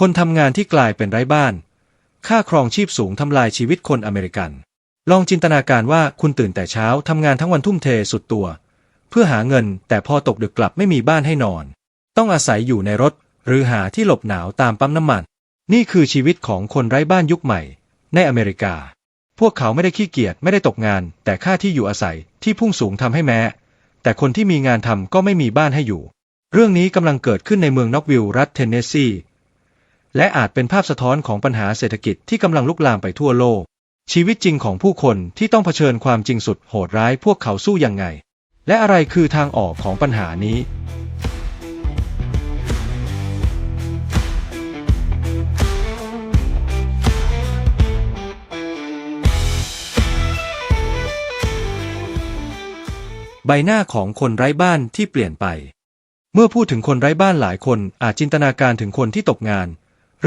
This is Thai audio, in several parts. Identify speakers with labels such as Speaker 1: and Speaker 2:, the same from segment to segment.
Speaker 1: คนทำงานที่กลายเป็นไร้บ้าน ค่าครองชีพสูงทำลายชีวิตคนอเมริกัน ลองจินตนาการว่าคุณตื่นแต่เช้าทำงานทั้งวันทุ่มเทสุดตัว เพื่อหาเงินแต่พอตกดึกกลับไม่มีบ้านให้นอน ต้องอาศัยอยู่ในรถ หรือหาที่หลบหนาวตามปั๊มน้ำมัน นี่คือชีวิตของคนไร้บ้านยุคใหม่ ในอเมริกา พวกเขาไม่ได้ขี้เกียจไม่ได้ตกงาน แต่ค่าที่อยู่อาศัยที่พุ่งสูงทำให้แม้ แต่คนที่มีงานทำก็ไม่มีบ้านให้อยู่ เรื่องนี้กำลังเกิดขึ้นในเมืองน็อกวิลล์รัฐเทนเนสซี และอาจเป็นภาพสะท้อนของปัญหาเศรษฐกิจที่กำลังลุกลามไปทั่วโลก ชีวิตจริงของผู้คนที่ต้องเผชิญความจริงสุดโหดร้ายพวกเขาสู้ยังไง และอะไรคือทางออกของปัญหานี้ใบหน้าของคนไร้บ้านที่เปลี่ยนไป เมื่อพูดถึงคนไร้บ้านหลายคนอาจจินตนาการถึงคนที่ตกงาน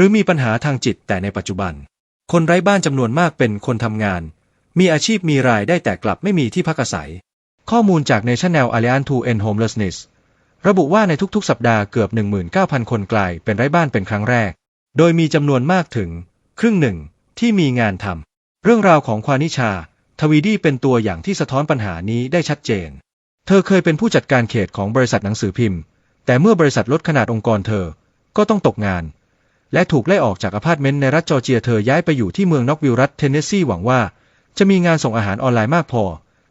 Speaker 1: หรือมีปัญหาทางจิตแต่ในปัจจุบัน คนไร้บ้านจำนวนมากเป็นคนทำงาน มีอาชีพมีรายได้แต่กลับไม่มีที่พักอาศัย ข้อมูลจาก National Alliance to End Homelessness ระบุว่าในทุกๆ สัปดาห์เกือบ 19,000 คนกลายเป็นไร้บ้านเป็นครั้งแรก โดยมีจำนวนมากถึง ครึ่งหนึ่งที่มีงานทำเรื่องราวของควานิชา ทวีดีเป็นตัวอย่างที่สะท้อนปัญหานี้ได้ชัดเจน เธอเคยเป็นผู้จัดการเขตของบริษัทหนังสือพิมพ์ แต่เมื่อบริษัทลดขนาดองค์กรเธอ ก็ต้องตกงาน และถูกไล่ออกจากอพาร์ตเมนต์ในรัฐจอร์เจียเธอย้ายไปอยู่ที่เมืองน็อกวิลล์รัฐเทนเนสซีหวังว่า จะมีงานส่งอาหารออนไลน์มากพอ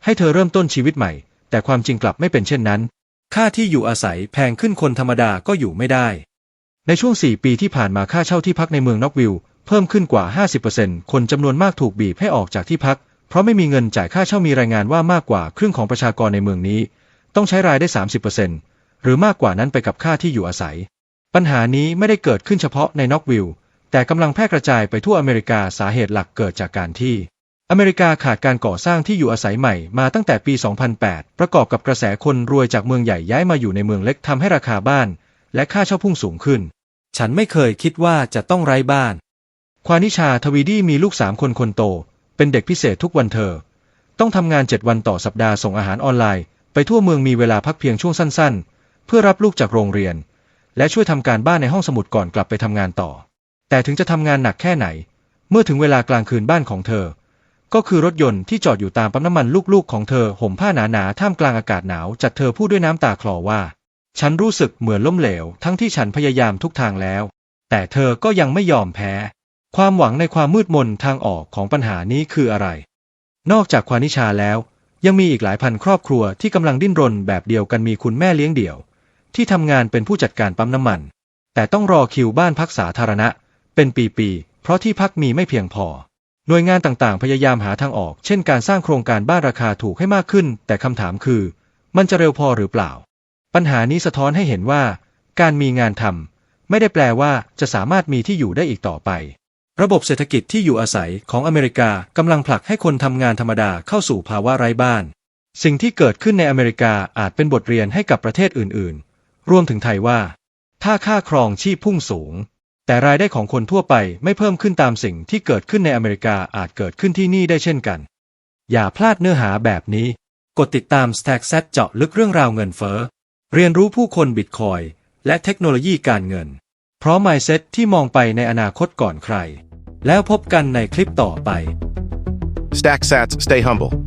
Speaker 1: ให้เธอเริ่มต้นชีวิตใหม่ แต่ความจริงกลับไม่เป็นเช่นนั้น ค่าที่อยู่อาศัยแพงขึ้นคนธรรมดาก็อยู่ไม่ได้ ในช่วง 4 ปีที่ผ่านมาค่าเช่าที่พักในเมืองน็อกวิล์เพิ่มขึ้นกว่า 50%คนจำนวนมากถูกบีบให้ออกจากที่พัก เพราะไม่มีเงินจ่ายค่าเช่ามีรายงานว่ามากกว่าครึ่งของประชากรในเมืองนี้ ต้องใช้รายได้ 30%หรือมากกว่านั้นไปกับค่าที่อยู่อาศัย ปัญหานี้ไม่ได้เกิดขึ้นเฉพาะในน็อกวิลล์แต่กำลังแพร่กระจายไปทั่วอเมริกาสาเหตุหลักเกิดจากการที่ อเมริกาขาดการก่อสร้างที่อยู่อาศัยใหม่มาตั้งแต่ปี 2008 ประกอบกับกระแสคนรวยจากเมืองใหญ่ย้ายมาอยู่ในเมืองเล็กทำให้ราคาบ้าน และค่าเช่าพุ่งสูงขึ้น ฉันไม่เคยคิดว่าจะต้องไร้บ้าน ควานิชาทวีดีมีลูกสามคนคนโต เป็นเด็กพิเศษทุกวันเธอ ต้องทำงานเจ็ดวันต่อสัปดาห์ส่งอาหารออนไลน์ ไปทั่วเมืองมีเวลาพักเพียงช่วงสั้น ๆ เพื่อรับลูกจากโรงเรียน และช่วยทำการบ้านในห้องสมุดก่อนกลับไปทำงานต่อ แต่ถึงจะทำงานหนักแค่ไหน เมื่อถึงเวลากลางคืนบ้านของเธอ ก็คือรถยนต์ที่จอดอยู่ตามปั๊มน้ำมันลูกๆ ของเธอห่มผ้าหนาๆท่ามกลางอากาศหนาวจัดเธอพูดด้วยน้ำตาคลอว่า ฉันรู้สึกเหมือนล้มเหลว ทั้งที่ฉันพยายามทุกทางแล้ว แต่เธอก็ยังไม่ยอมแพ้ ความหวังในความมืดมนทางออกของปัญหานี้คืออะไร นอกจากควานิชาแล้วยังมีอีกหลายพันครอบครัวที่กำลังดิ้นรนแบบเดียวกันมีคุณแม่เลี้ยงเดี่ยว ที่ทำงานเป็นผู้จัดการปั๊มน้ำมัน แต่ต้องรอคิวบ้านพักสาธารณะ เป็นปีๆ เพราะที่พักมีไม่เพียงพอ หน่วยงานต่างๆ พยายามหาทางออก เช่นการสร้างโครงการบ้านราคาถูกให้มากขึ้น แต่คำถามคือ มันจะเร็วพอหรือเปล่า ปัญหานี้สะท้อนให้เห็นว่า การมีงานทำไม่ได้แปลว่าจะสามารถมีที่อยู่ได้อีกต่อไป ระบบเศรษฐกิจที่อยู่อาศัยของอเมริกากำลังผลักให้คนทำงานธรรมดาเข้าสู่ภาวะไร้บ้าน สิ่งที่เกิดขึ้นในอเมริกาอาจเป็นบทเรียนให้กับประเทศอื่นๆ รวมถึงไทยว่า ถ้าค่าครองชีพพุ่งสูง แต่รายได้ของคนทั่วไปไม่เพิ่มขึ้นตามสิ่งที่เกิดขึ้นในอเมริกาอาจเกิดขึ้นที่นี่ได้เช่นกัน อย่าพลาดเนื้อหาแบบนี้ กดติดตาม Stack Set เจาะลึกเรื่องราวเงินเฟ้อเรียนรู้ผู้คนบิตคอยและเทคโนโลยีการเงิน พราะ Mindset ที่มองไปในอนาคตก่อนใคร แล้วพบกันในคลิปต่อไป
Speaker 2: Stack Sats, stay humble.